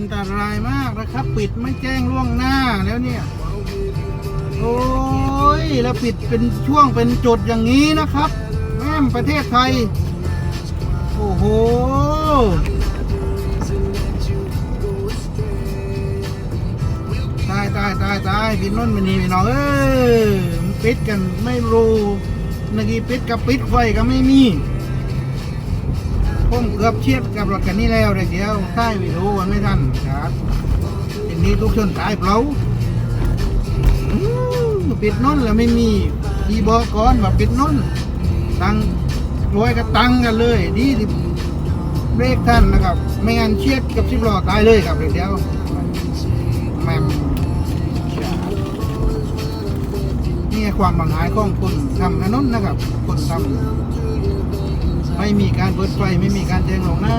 ันตรายมากนะครับ ปิดไม่แจ้งล่วงหน้าแล้วเนี่ย โอ้ยแล้วปิดเป็นช่วงเป็นจุดอย่างนี้นะครับ แม่มประเทศไทย โอ้โหตายตายตายตายพี่น้นมันนี่พี่น้องเอ้ยปิดกันไม่รู้นากีปิดกับปิดไฟก็ไม่มี ผมเกือบเชียดกับรถกันนี่แล้วเดี๋ยวใต้วิดีโอวันไม่ทันครับทีนี้ทุกชนตายเปล่าปิดน้นแล้วไม่มีดีบอกก่อนว่าปิดน้นตังรวยก็ตังกันเลยดีเบรกท่านนะครับ ไม่งั้นเชียดกับชิบล้อตายเลยครับเดี๋ยว ความบังหายของคนทำถนนนะครับคนทำไม่มีการเปิดไฟไม่มีการแจ้งลงหน้า